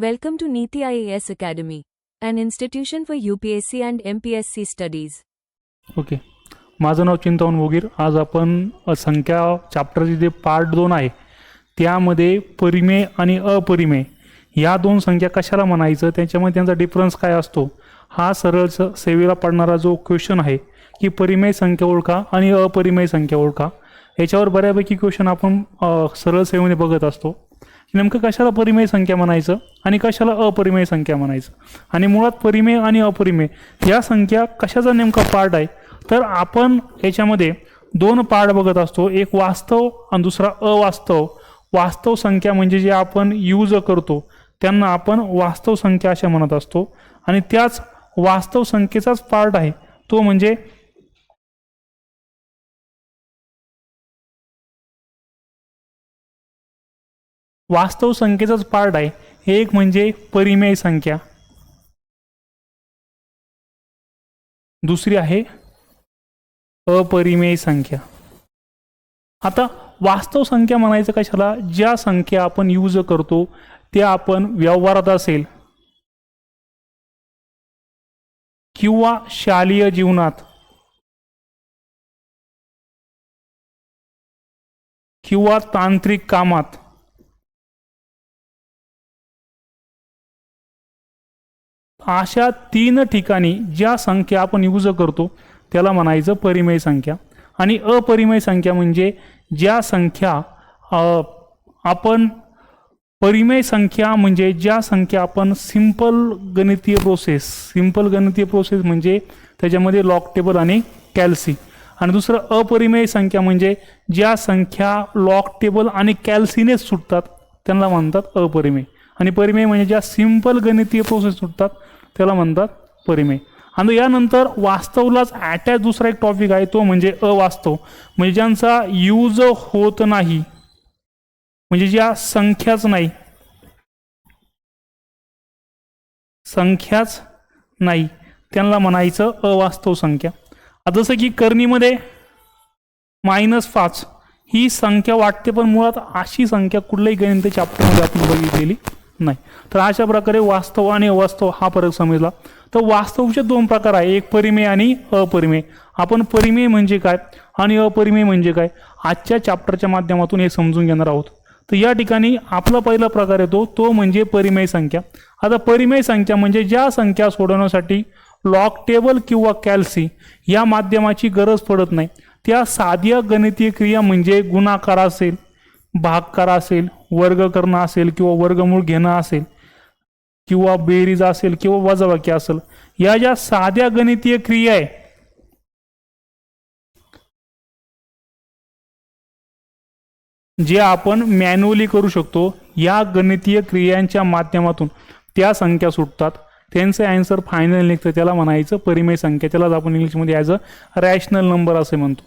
Welcome to Niti IAS Academy, an institution for UPSC and MPSC studies. Okay माझं नाव चिंतावन भोगीर आज आपण संख्या चॅप्टरचे जे पार्ट दोन आहे. त्यामध्ये परिमेय आणि अपरिमेय. या दोन संख्या कशाला म्हणायचं? त्याच्यामध्ये त्यांचा डिफरन्स काय असतो? हा सरळ स सेवेला पडणारा जो क्वेश्चन आहे की परिमेय संख्या ओळखा आणि अपरिमेय संख्या ओळखा. याच्यावर बऱ्यापैकी क्वेश्चन आपण अ, सरळ सेवेमध्ये बघत असतो. नेमकं कशाला परिमेय संख्या म्हणायचं आणि कशाला अपरिमेय संख्या म्हणायचं? आणि मुळात परिमेय आणि अपरिमेय या संख्या कशाचा नेमका पार्ट आहे? तर आपण याच्यामध्ये दोन पार्ट बघत असतो. एक वास्तव आणि दुसरा अवास्तव. वास्तव संख्या म्हणजे जे आपण यूज करतो त्यांना आपण वास्तव संख्या अशा म्हणत असतो. आणि त्याच वास्तव संख्येचाच पार्ट आहे. तो म्हणजे वास्तव संख्येचाच पार्ट आहे. एक म्हणजे परिमेय संख्या. दुसरी आहे अपरिमेय संख्या. आता वास्तव संख्या म्हणायचं कशाला? ज्या संख्या आपण यूज करतो त्या आपण व्यवहारात असेल किंवा शालेय जीवनात किंवा तांत्रिक कामात अशा तीन ठिकाणी ज्या संख्या आपण यूज करतो त्याला म्हणायचं परिमेय संख्या. आणि अपरिमेय संख्या म्हणजे ज्या संख्या आपण परिमेय संख्या म्हणजे ज्या संख्या आपण सिंपल गणितीय प्रोसेस सिंपल गणितीय प्रोसेस म्हणजे त्याच्यामध्ये लॉक टेबल आणि कॅल्सी आणि दुसरं अपरिमेय संख्या म्हणजे ज्या संख्या लॉक टेबल आणि कॅल्सीनेच सुटतात त्यांना म्हणतात अपरिमेय. आणि परिमेय म्हणजे ज्या सिंपल गणितीय प्रोसेस सुटतात त्याला म्हणतात परिमेय. आणि यानंतर वास्तवलाच अटॅच दुसरा एक टॉपिक आहे तो म्हणजे अवास्तव. म्हणजे ज्यांचा यूज होत नाही म्हणजे ज्या संख्याच नाही. संख्याच नाही. त्यांना म्हणायचं अवास्तव संख्या. जसं की करणीमध्ये मायनस पाच ही संख्या वाटते पण मुळात अशी संख्या कुठल्याही गणित चॅप्टरमध्ये आपण बघितलेली नाही. तर अशा प्रकारे वास्तव आणि अवास्तव हा फरक समजला. तर वास्तवचे दोन प्रकार आहे. एक परिमेय आणि अपरिमेय. आपण परिमेय म्हणजे काय आणि अपरिमेय म्हणजे काय? आजच्या चॅप्टरच्या माध्यमातून हे समजून घेणार आहोत. तर या ठिकाणी आपला पहिला प्रकार येतो. तो म्हणजे परिमेय संख्या. आता परिमेय संख्या म्हणजे ज्या संख्या सोडवण्यासाठी लॉक टेबल किंवा कॅल्सी या माध्यमाची गरज पडत नाही. त्या साध्या गणितीय क्रिया म्हणजे गुणाकार असेल भागकार असेल वर्ग करणं असेल किंवा वर्गमूळ घेणं असेल किंवा बेरीज असेल किंवा वजाबाकी असेल या ज्या साध्या गणितीय क्रिया आहे जे आपण मॅन्युअली करू शकतो या गणितीय क्रियांच्या माध्यमातून त्या संख्या सुटतात. त्यांचं अँसर फायनल निघतं त्याला म्हणायचं परिमेय संख्या. त्यालाच आपण इंग्लिशमध्ये ॲज अ रॅशनल नंबर असे म्हणतो.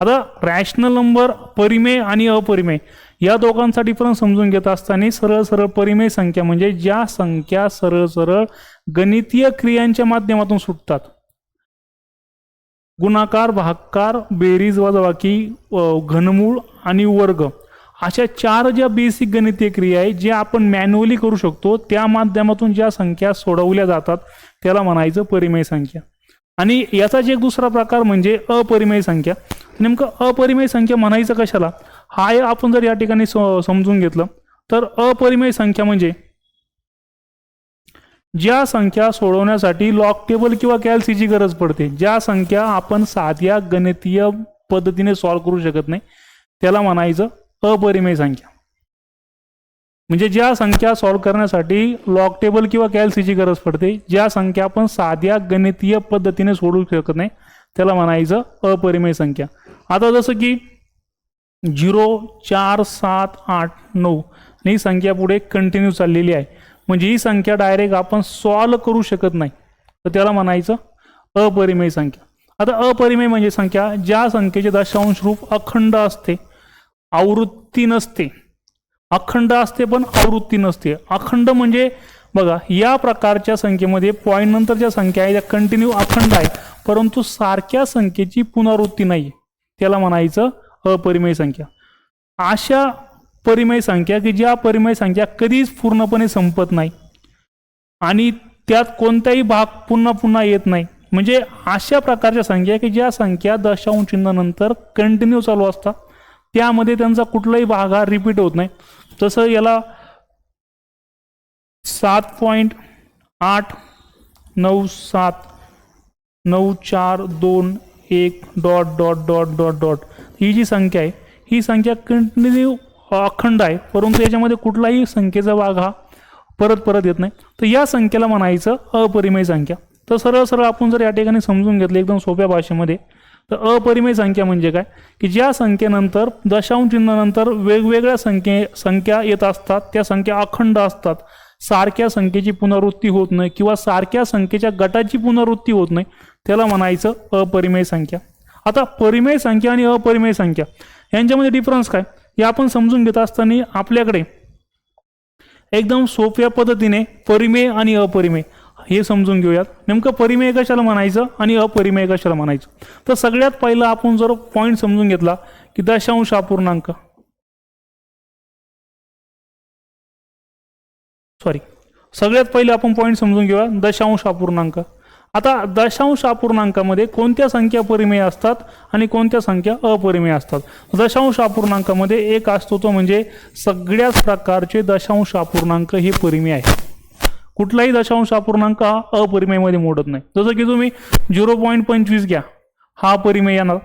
आता रॅशनल नंबर परिमेय आणि अपरिमेय या दोघांचा डिफरन्स समजून घेत असताना सरळ सरळ परिमेय संख्या म्हणजे ज्या संख्या सरळ सरळ गणितीय क्रियांच्या माध्यमातून सुटतात. गुणाकार भागकार बेरीज वजाबाकी घनमूळ आणि वर्ग अशा चार ज्या बेसिक गणितीय क्रिया आहे ज्या आपण मॅन्युअली करू शकतो त्या माध्यमातून ज्या संख्या सोडवल्या जातात त्याला म्हणायचं परिमेय संख्या. आणि याचाच एक दुसरा प्रकार म्हणजे अपरिमेय संख्या. नेमकं अपरिमेय संख्या म्हणायचं कशाला? हा हे आपण जर या ठिकाणी स- समजून घेतलं तर अपरिमेय संख्या म्हणजे? ज्या संख्या सोडवण्यासाठी लॉक टेबल किंवा कॅल्सीची गरज पडते ज्या संख्या आपण साध्या गणितीय पद्धतीने सॉल्व्ह करू शकत नाही त्याला म्हणायचं अपरिमेय संख्या. म्हणजे ज्या संख्या सॉल्व्ह करण्यासाठी लॉक टेबल किंवा कॅल्सीची गरज पडते ज्या संख्या आपण साध्या गणितीय पद्धतीने सोडवू शकत नाही त्याला म्हणायचं अपरिमेय संख्या. आता जसं की झिरो चार सात आठ नऊ. आणि ही संख्या पुढे कंटिन्यू चाललेली आहे. म्हणजे ही संख्या डायरेक्ट आपण सॉल्व करू शकत नाही. तर त्याला म्हणायचं अपरिमेय संख्या. आता अपरिमेय म्हणजे संख्या ज्या संख्येचे दशांश रूप अखंड असते आवृत्ती नसते. अखंड असते पण आवृत्ती नसते. अखंड म्हणजे बघा या प्रकारच्या संख्येमध्ये पॉईंट नंतरच्या संख्या आहे त्या कंटिन्यू अखंड आहे परंतु सारख्या संख्येची पुनरावृत्ती नाही त्याला म्हणायचं अपरिमेय संख्या. अशा परिमेय संख्या की ज्या परिमेय संख्या कधीच पूर्णपणे संपत नाही. आणि त्यात कोणताही भाग पुन्हा पुन्हा येत नाही. म्हणजे अशा प्रकारच्या संख्या की ज्या संख्या दशांश चिन्हानंतर कंटिन्यू चालू असतात. त्यामध्ये त्यांचा कुठलाही भाग हा रिपीट होत नाही. तसं याला सात पॉईंट आठ नऊ सात नऊ चार दोन एक dot dot dot dot dot ही जी संख्या आहे ही संख्या कंटिन्यू अखंड आहे. परंतु याच्यामध्ये कुठलाही संख्येचा भाग हा परत परत येत नाही. तर या संख्येला म्हणायचं अपरिमेय संख्या. तर सरळ सरळ आपण जर या ठिकाणी समजून घेतलं एकदम सोप्या भाषेमध्ये तर अपरिमेय संख्या म्हणजे काय? की ज्या संख्येनंतर दशांश चिन्हानंतर वेगवेगळ्या संख्ये संख्या येत असतात त्या संख्या अखंड असतात. सारख्या संख्येची पुनरावृत्ती होत नाही किंवा सारख्या संख्येच्या गटाची पुनरावृत्ती होत नाही. त्याला म्हणायचं अपरिमेय संख्या. आता परिमेय संख्या आणि अपरिमेय संख्या. यांच्यामध्ये डिफरन्स काय? हे आपण समजून घेत असताना आपल्याकडे एकदम सोप्या पद्धतीने परिमेय आणि अपरिमेय हे समजून घेऊयात. नेमकं परिमेय कशाला म्हणायचं आणि अपरिमेय कशाला म्हणायचं? तर सगळ्यात पहिलं आपण जर पॉईंट समजून घेतला की दशांश अपूर्णांक. सॉरी सगळ्यात पहिले आपण पॉईंट समजून घेऊया दशांश अपूर्णांक. आता दशांश अपूर्णांकामध्ये कोणत्या संख्या परिमेय असतात आणि कोणत्या संख्या अपरिमेय असतात? दशांश अपूर्णांकामध्ये एक असतो तो म्हणजे सगळ्याच प्रकारचे दशांश अपूर्णांक हे परिमेय आहे कुठलाही दशांश अपूर्णांक हा अपरिमेयमध्ये मोडत नाही. जसं की तुम्ही झिरो पॉईंट पंचवीस घ्या हा परिमेय येणार.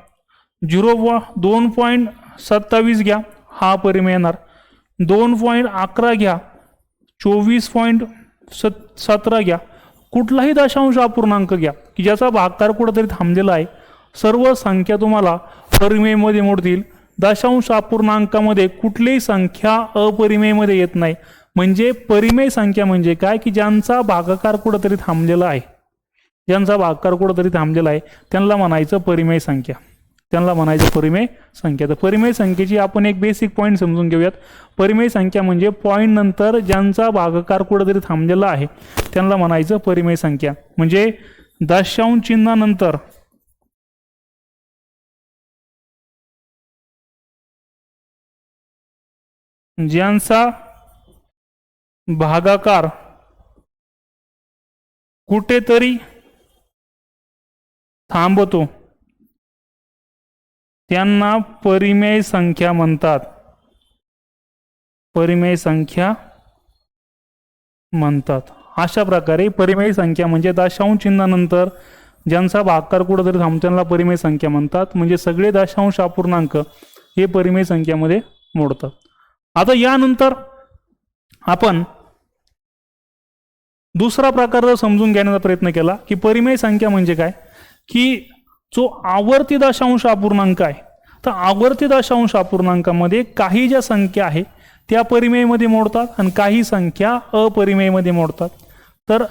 झिरो पॉ दोन पॉईंट सत्तावीस घ्या हा परिमेय येणार. दोन पॉईंट अकरा घ्या चोवीस पॉईंट सत सतरा घ्या कुठलाही दशांश अपूर्णांक घ्या की ज्याचा भागकार कुठंतरी थांबलेला आहे. सर्व संख्या तुम्हाला परिमेयमध्ये मोडतील. दशांश अपूर्णांकामध्ये कुठलीही संख्या अपरिमेयमध्ये येत नाही. म्हणजे परिमेय संख्या म्हणजे काय? की ज्यांचा भागाकार कुठंतरी थांबलेला आहे. ज्यांचा भागाकार कुठंतरी थांबलेला आहे त्यांना म्हणायचं परिमेय संख्या. त्यांना म्हणायचं परिमेय संख्या. तर परिमेय संख्येची आपण एक बेसिक पॉईंट समजून घेऊयात. परिमेय संख्या म्हणजे पॉईंट नंतर ज्यांचा भागाकार कुठंतरी थांबलेला आहे त्यांना म्हणायचं परिमेय संख्या. म्हणजे दशांश चिन्हानंतर ज्यांचा भागाकार कुठेतरी थांबतो त्यांना परिमेय संख्या म्हणतात. परिमेय संख्या म्हणतात. अशा प्रकारे परिमेय संख्या म्हणजे दशांश चिन्हानंतर ज्यांचा भाकार कुठंतरी थांबतो त्यांना परिमेय संख्या म्हणतात. म्हणजे सगळे दशांश अपूर्णांक हे परिमेय संख्यामध्ये मोडतात. आता यानंतर आपण दुसरा प्रकार जर समजून घेण्याचा प्रयत्न केला की परिमेय संख्या म्हणजे काय? की जो आवर्ती दशांश अपूर्णांक आहे तर आवर्ती दशांश अपूर्णांकामध्ये काही ज्या संख्या आहे त्या परिमेयमध्ये मोडतात आणि काही संख्या अपरिमेयमध्ये मोडतात. तर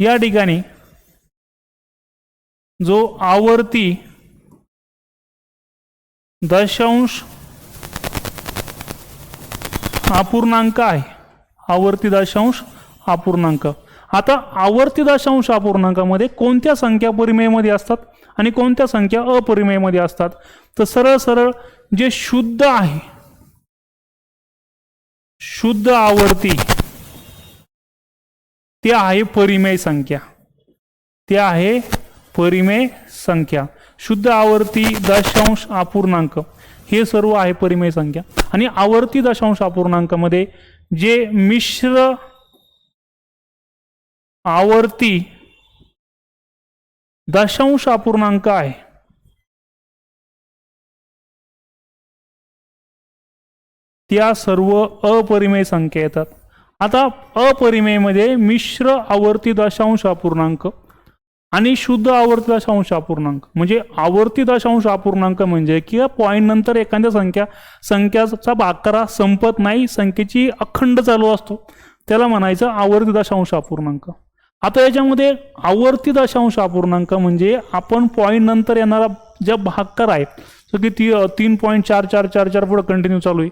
या ठिकाणी जो आवर्ती दशांश अपूर्णांक आहे आवर्ती दशांश अपूर्णांक आता आवर्ती दशांश अपूर्णांकामध्ये कोणत्या संख्या परिमेयमध्ये असतात आणि कोणत्या संख्या अपरिमेयमध्ये असतात? तर सरळ सरळ जे शुद्ध आहे शुद्ध आवर्ती ते आहे परिमेय संख्या. ते आहे परिमेय संख्या. शुद्ध आवर्ती दशांश अपूर्णांक हे सर्व आहे परिमेय संख्या. आणि आवर्ती दशांश अपूर्णांकामध्ये जे मिश्र आवर्ती दशांश अपूर्णांक आहे. त्या सर्व अपरिमेय संख्या येतात. आता अपरिमेयमध्ये मिश्र आवर्ती दशांश अपूर्णांक आणि शुद्ध आवर्ती दशांश अपूर्णांक. म्हणजे आवर्ती दशांश अपूर्णांक म्हणजे की पॉईंट नंतर एखाद्या संख्या संख्याचा भागकारा संपत नाही संख्येची अखंड चालू असतो. त्याला म्हणायचं आवर्ती दशांश अपूर्णांक. आता याच्यामध्ये आवर्ती दशांश अपूर्णांक म्हणजे आपण पॉईंट नंतर येणारा ज्या भागकार आहे जो की ती तीन पॉईंट चार चार चार चार पुढे कंटिन्यू चालू आहे.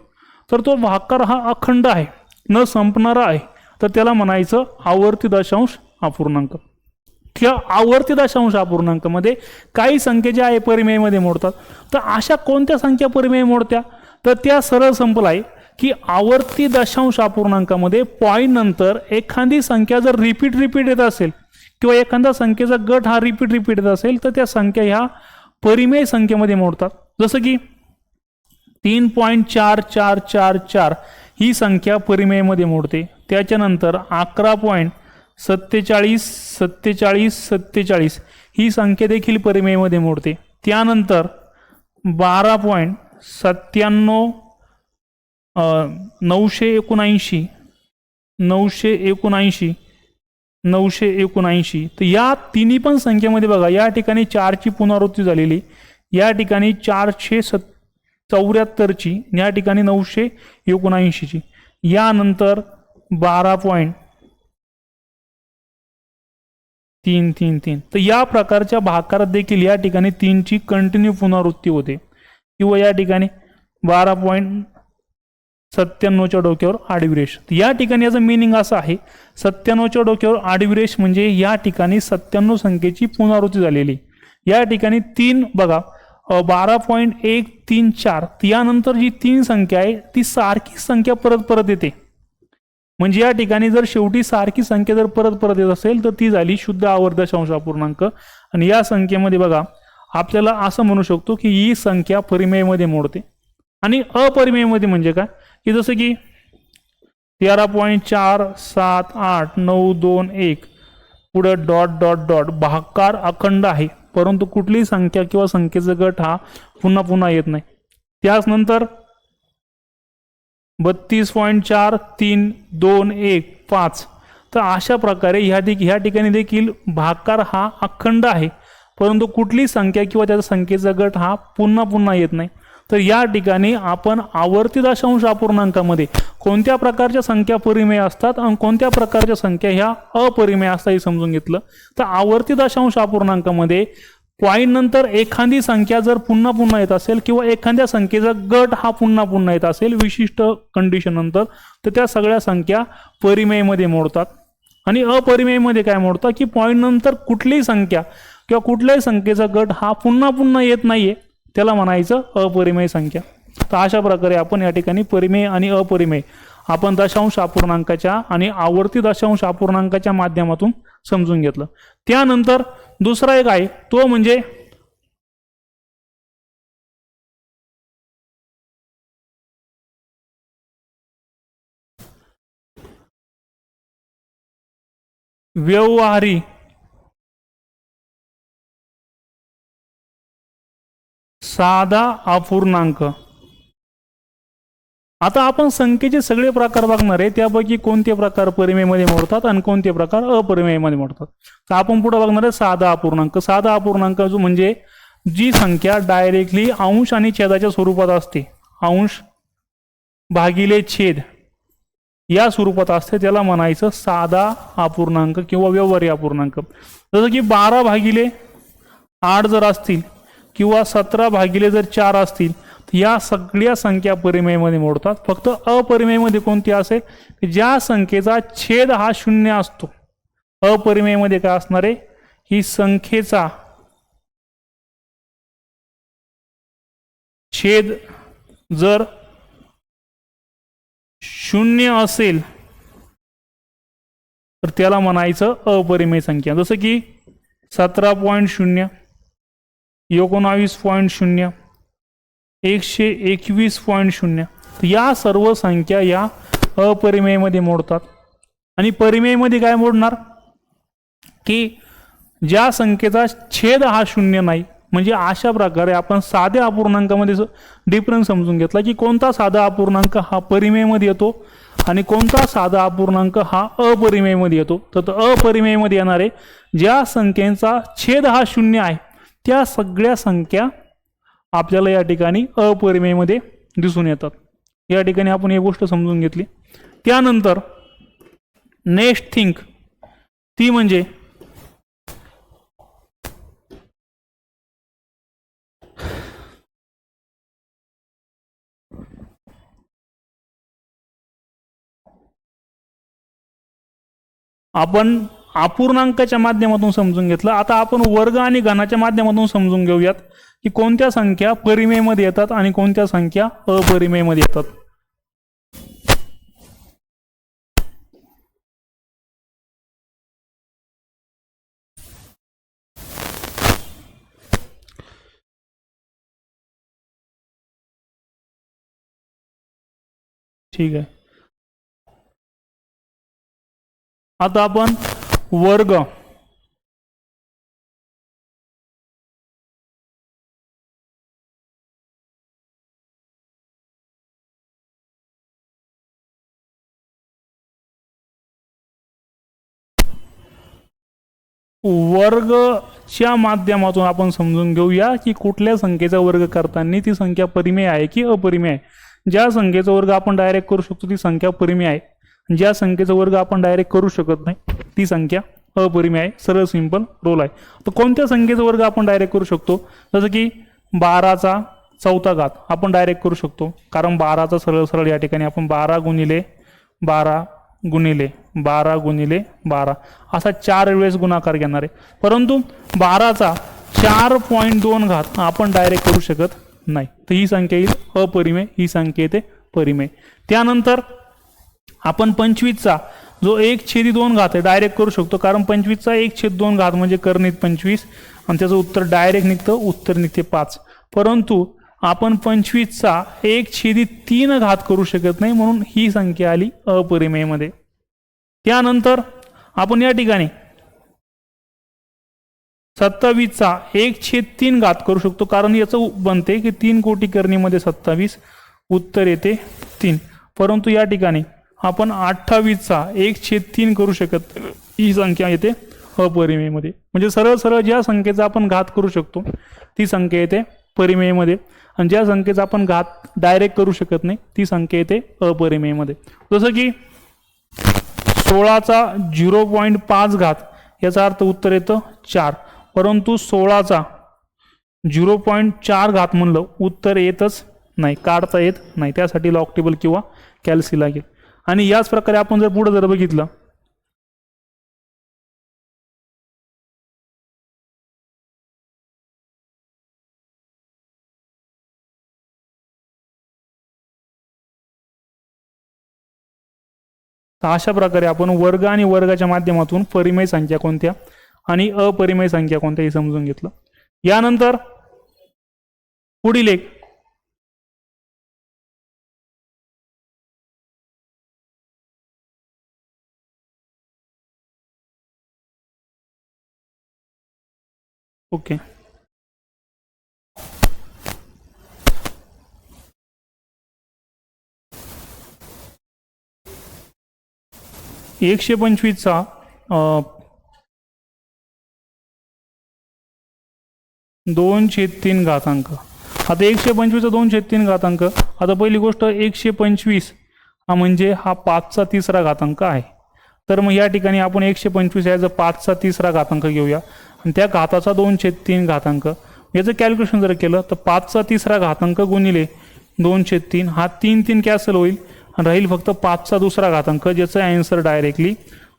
तर तो भागकार हा अखंड आहे न संपणारा आहे. तर त्याला म्हणायचं आवर्ती दशांश अपूर्णांक. किंवा आवर्ती दशांश अपूर्णांकमध्ये काही संख्या ज्या आहे परिमेयमध्ये मोडतात तर अशा कोणत्या संख्या परिमेय मोडत्या? तर त्या सरळ संपला आहे. की आवर्ती दशांश अपूर्णांकामध्ये पॉईंट नंतर एखादी संख्या जर रिपीट रिपीट येत असेल किंवा एखादा संख्येचा गट हा रिपीट रिपीट येत असेल तर त्या संख्या ह्या परिमेय संख्येमध्ये मोडतात. जसं की तीन पॉईंट चार चार चार चार ही संख्या परिमेयमध्ये मोडते. त्याच्यानंतर अकरा पॉईंट सत्तेचाळीस सत्तेचाळीस सत्तेचाळीस ही संख्या देखील परिमेयमध्ये मोडते. त्यानंतर बारा पॉईंट सत्त्याण्णव नऊशे एकोणऐंशी नऊशे एकोणऐंशी नऊशे एकोणऐंशी. तर या तिन्ही पण संख्येमध्ये बघा या ठिकाणी चारची पुनरावृत्ती झालेली. या ठिकाणी चारशे सत् चौऱ्याहत्तरची या ठिकाणी नऊशे एकोणऐंशीची. यानंतर बारा पॉईंट तीन तीन तीन. तर या प्रकारच्या भाकारात देखील या ठिकाणी तीनची कंटिन्यू पुनरावृत्ती होते. किंवा या ठिकाणी बारा पॉईंट सत्त्याण्णवच्या डोक्यावर आडविरेश. या ठिकाणी याचं मिनिंग असं आहे सत्त्याण्णवच्या डोक्यावर आडविरेश म्हणजे या ठिकाणी सत्त्याण्णव संख्येची पुनरावृत्ती झालेली. या ठिकाणी तीन बघा बारा पॉईंट एक तीन चार यानंतर जी तीन संख्या आहे ती सारखी संख्या परत परत येते. म्हणजे या ठिकाणी जर शेवटी सारखी संख्या जर परत परत येत असेल तर ती झाली शुद्ध आवर्दशांश अपूर्णांक आणि या संख्येमध्ये बघा आपल्याला असं म्हणू शकतो की ही संख्या परिमेयमध्ये मोडते. आणि अपरिमेयमध्ये म्हणजे काय? की जसं की तेरा पॉईंट चार सात आठ नऊ दोन एक पुढं डॉट डॉट डॉट भाकार अखंड आहे. परंतु कुठलीही संख्या किंवा संख्येचा गट हा पुन्हा पुन्हा येत नाही. त्याच नंतर बत्तीस पॉईंट चार तीन दोन एक पाच. तर अशा प्रकारे ह्या ठिक ह्या ठिकाणी देखील भाकार हा अखंड आहे. परंतु कुठली संख्या किंवा त्याचा संख्येचा गट हा पुन्हा पुन्हा येत नाही. तर या ठिकाणी आपण आवर्ती दशांश अपूर्णांकामध्ये कोणत्या प्रकारच्या संख्या परिमेय असतात आणि कोणत्या प्रकारच्या संख्या ह्या अपरिमेय असतात हे समजून घेतलं. तर आवर्ती दशांश अपूर्णांकामध्ये पॉईंट नंतर एखादी संख्या जर पुन्हा पुन्हा येत असेल किंवा एखाद्या संख्येचा गट हा पुन्हा पुन्हा येत असेल विशिष्ट कंडिशन नंतर तर त्या सगळ्या संख्या परिमेयमध्ये मोडतात. आणि अपरिमेयमध्ये काय मोडतात? की पॉईंट नंतर कुठलीही संख्या किंवा कुठल्याही संख्येचा गट हा पुन्हा पुन्हा येत नाहीये. त्याला म्हणायचं अपरिमेय संख्या. तर अशा प्रकारे आपण या ठिकाणी परिमेय आणि अपरिमेय आपण दशांश अपूर्णांकाच्या आणि आवर्ती दशांश अपूर्णांकाच्या माध्यमातून समजून घेतलं. त्यानंतर दुसरा एक आहे तो म्हणजे व्यवहारी साधा अपूर्णांक. आता आपण संख्येचे सगळे प्रकार बघणार आहे. त्यापैकी कोणते प्रकार परिमेयमध्ये मोडतात आणि कोणते प्रकार अपरिमेयमध्ये मोडतात? तर आपण पुढे बघणार आहे साधा अपूर्णांक. साधा अपूर्णांक जो म्हणजे जी संख्या डायरेक्टली अंश आणि छेदाच्या स्वरूपात असते. अंश भागिले छेद या स्वरूपात असते. त्याला म्हणायचं साधा अपूर्णांक किंवा व्यवहारी अपूर्णांक. जसं की बारा भागिले आठ जर असतील किंवा सतरा भागिले जर चार असतील तर या सगळ्या संख्या परिमेयमध्ये मोडतात. फक्त अपरिमेयमध्ये कोणती असेल? ज्या संख्येचा छेद हा शून्य असतो. अपरिमेयमध्ये काय असणार आहे? ही संख्येचा छेद जर शून्य असेल तर त्याला म्हणायचं अपरिमेय संख्या. जसं की सतरा पॉईंट शून्य एकोणावीस पॉईंट शून्य एकशे एकवीस पॉईंट शून्य. या सर्व संख्या या अपरिमेयमध्ये मोडतात. आणि परिमेयमध्ये काय मोडणार? की ज्या संख्येचा छेद हा शून्य नाही म्हणजे अशा प्रकारे आपण साध्या अपूर्णांकामध्ये डिफरन्स समजून घेतला की कोणता साधा अपूर्णांक हा परिमेयमध्ये येतो आणि कोणता साधा अपूर्णांक हा अपरिमेयमध्ये येतो. तर तो अपरिमेयमध्ये येणारे ज्या संख्येचा छेद हा शून्य आहे त्या सगळ्या संख्या आपल्याला या ठिकाणी अपरिमेयमध्ये दिसून येतात. या ठिकाणी आपण ही गोष्ट समजून घेतली. त्यानंतर नेक्स्ट थिंक ती म्हणजे आपण अपूर्णांकाच्या माध्यमातून समजून घेतलं. आता आपण वर्ग आणि घनाच्या माध्यमातून समजून घेऊयात की कोणत्या संख्या परिमेयमध्ये येतात आणि कोणत्या संख्या अपरिमेयमध्ये येतात. ठीक आहे. आता आपण वर्ग. वर्गच्या माध्यमातून आपण समजून घेऊया की कुठल्या संख्येचा वर्ग करताना ती संख्या परिमेय आहे की अपरिमेय आहे. ज्या संख्येचा वर्ग आपण डायरेक्ट करू शकतो ती संख्या परिमेय आहे. म्हणजे ज्या संख्येचा वर्ग आपण डायरेक्ट करू शकत नाही. ती संख्या अपरिमेय आहे सरळ सिंपल रोल आहे. तर कोणत्या संख्येचा वर्ग आपण डायरेक्ट करू शकतो? जसं की बाराचा चौथा घात आपण डायरेक्ट करू शकतो. कारण बाराचा सरळ सरळ या ठिकाणी आपण बारा गुणिले बारा गुणिले बारा गुणिले बारा. असा चार वेळेस गुणाकार घेणार आहे. परंतु बाराचा चार पॉईंट दोन घात आपण डायरेक्ट करू शकत नाही. तर ही संख्या येईल अपरिमेय ही संख्या येते परिमेय. त्यानंतर आपण पंचवीसचा जो एक छेदी दोन घात आहे डायरेक्ट करू शकतो. कारण पंचवीसचा एक छेद दोन घात म्हणजे करणीत पंचवीस. आणि त्याचं उत्तर डायरेक्ट निघतं उत्तर निघते पाच. परंतु आपण पंचवीसचा एक छेदी तीन घात करू शकत नाही म्हणून ही संख्या आली अपरिमेयमध्ये. त्यानंतर आपण या ठिकाणी सत्तावीसचा एक छेद तीन घात करू शकतो. कारण याचं बनते की तीन कोटी करणीमध्ये सत्तावीस उत्तर येते तीन. परंतु या ठिकाणी आपण अठ्ठावीसचा एक छेद तीन करू शकत ही संख्या येते अपरिमेयमध्ये. म्हणजे सरळ सरळ ज्या संख्येचा आपण घात करू शकतो ती संख्या येते परिमेयमध्ये. आणि ज्या संख्येचा आपण घात डायरेक्ट करू शकत नाही ती संख्या येते अपरिमेयमध्ये. जसं की सोळाचा झिरो पॉईंट पाच घात याचा अर्थ उत्तर येतं चार. परंतु सोळाचा झिरो पॉईंट चार घात म्हणलं उत्तर येतच नाही काढता येत नाही. त्यासाठी लॉक टेबल किंवा कॅल्सी लागेल. आणि याच प्रकारे आपण जर पुढे जर बघितलं तर अशा प्रकारे आपण वर्ग आणि वर्गाच्या माध्यमातून परिमय संख्या कोणत्या आणि अपरिमय संख्या कोणत्या हे समजून घेतलं. यानंतर पुढील एक ओके. एकशे पंचवीसचा अं, दोन छेद तीन घातांक. आता एकशे पंचवीसचा दोन छेद तीन घातांक. आता पहिली गोष्ट एकशे पंचवीस. हा म्हणजे हा पाचचा तिसरा घातांक आहे. तर मग या ठिकाणी आपण एकशे पंचवीस याचा पाचचा तिसरा घातांक घेऊया. आणि त्या घाताचा दोनशे तीन घातांक. याचं कॅल्क्युलेशन जर केलं तर पाचचा तिसरा घातांक गुणिले दोनशे तीन हा तीन तीन कॅन्सल होईल आणि राहील फक्त पाचचा दुसरा घातांक ज्याचं ॲन्सर डायरेक्टली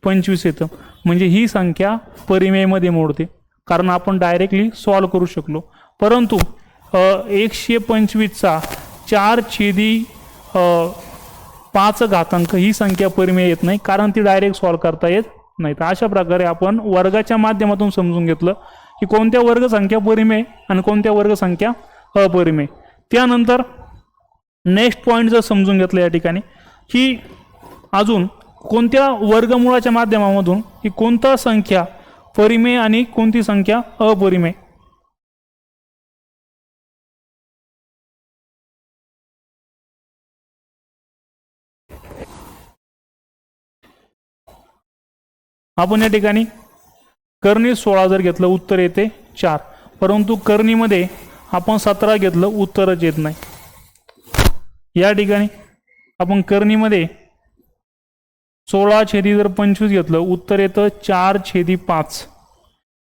पंचवीस येतं. म्हणजे ही संख्या परिमेयमध्ये मोडते. कारण आपण डायरेक्टली सॉल्व करू शकलो. परंतु एकशे पंचवीसचा चार छेदी पाच घातांक ही संख्या परिमेय येत नाही. कारण ती डायरेक्ट सॉल्व करता येत नाही. तर अशा प्रकारे आपण वर्गाच्या माध्यमातून समजून घेतलं की कोणत्या वर्गसंख्या परिमेय आणि कोणत्या वर्गसंख्या अपरिमेय. त्यानंतर नेक्स्ट पॉईंट जर समजून घेतलं या ठिकाणी की अजून कोणत्या वर्गमुळाच्या माध्यमामधून की कोणता संख्या परिमेय आणि कोणती संख्या अपरिमेय. आपण या ठिकाणी करणी सोळा जर घेतलं उत्तर येते चार. परंतु करणीमध्ये आपण सतरा घेतलं उत्तरच येत नाही. या ठिकाणी आपण करणीमध्ये सोळा छेदी जर पंचवीस घेतलं उत्तर येतं चार छेदी पाच.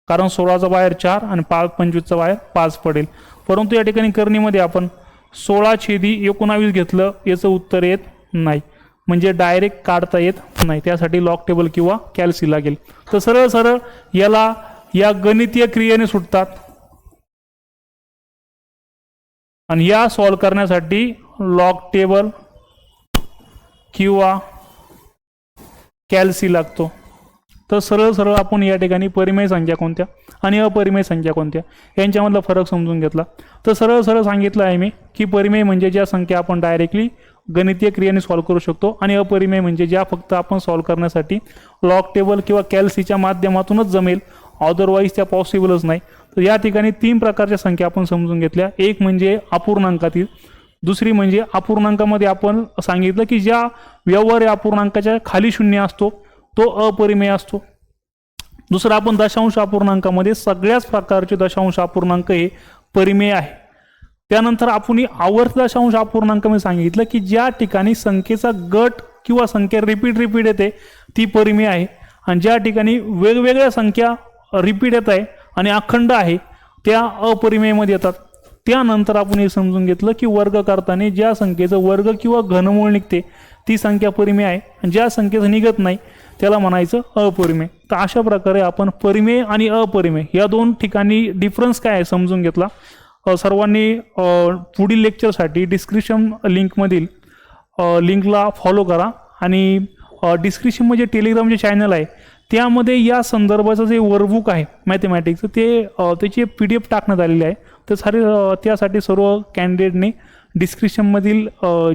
कारण सोळाचा बाहेर चार आणि पाच पंचवीसचा बाहेर पाच पडेल. परंतु या ठिकाणी करणीमध्ये आपण सोळा छेदी एकोणावीस घेतलं याचं उत्तर येत नाही. म्हणजे डायरेक्ट काढता येत नाही. त्यासाठी लॉक टेबल किंवा कॅल्सी लागेल. तर सरळ सरळ याला या गणितीय क्रियेने सुटतात. आणि या सॉल्व करण्यासाठी लॉक टेबल किंवा कॅल्सी लागतो. तर सरळ सरळ आपण या ठिकाणी परिमेय संख्या कोणत्या आणि अपरिमेय संख्या कोणत्या यांच्यामधला फरक समजून घेतला. तर सरळ सरळ सांगितलं आहे मी की परिमेय म्हणजे ज्या संख्या आपण डायरेक्टली गणितीय क्रियेने सॉल्व करू शकतो. आणि अपरिमेय म्हणजे ज्या फक्त आपण सॉल्व करण्यासाठी लॉक टेबल किंवा कॅल्सीच्या माध्यमातूनच जमेल. अदरवाईज त्या पॉसिबलच नाही. तर या ठिकाणी तीन प्रकारच्या संख्या आपण समजून घेतल्या. एक म्हणजे अपूर्णांकातील. दुसरी म्हणजे अपूर्णांकामध्ये आपण सांगितलं की ज्या व्यवहार्य अपूर्णांकाच्या खाली शून्य असतो तो अपरिमेय असतो. दुसरं आपण दशांश अपूर्णांकामध्ये सगळ्याच प्रकारचे दशांश अपूर्णांक हे परिमेय आहे. त्यानंतर आपण आवर्त दशांश मी सांगितलं की ज्या ठिकाणी संख्येचा गट किंवा संख्या रिपीट रिपीट येते ती परिमी आहे. आणि ज्या ठिकाणी वेगवेगळ्या संख्या रिपीट येत आहे आणि अखंड आहे त्या अपरिमेयमध्ये येतात. त्यानंतर आपण हे समजून घेतलं की वर्ग करताना ज्या संख्येचं वर्ग किंवा घनमूळ निघते ती संख्या परिमेय आहे. आणि ज्या संख्येचं निघत नाही त्याला म्हणायचं अपरिमेय. तर अशा प्रकारे आपण परिमेय आणि अपरिमेय या दोन ठिकाणी डिफरन्स काय आहे समजून घेतला. सर्वांनी पुढील लेक्चरसाठी डिस्क्रिप्शन लिंकमधील लिंकला फॉलो करा. आणि डिस्क्रिप्शनमध्ये म्हणजे टेलिग्राम जे चॅनल आहे त्यामध्ये या संदर्भाचं जे वर्कबुक आहे मॅथमॅटिक्सचं ते त्याची पी डी एफ टाकण्यात आलेली आहे. तर सारे त्यासाठी सर्व कॅन्डिडेटने डिस्क्रिप्शनमधील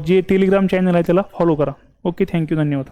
जे टेलिग्राम चॅनल आहे त्याला फॉलो करा. ओके थँक्यू धन्यवाद.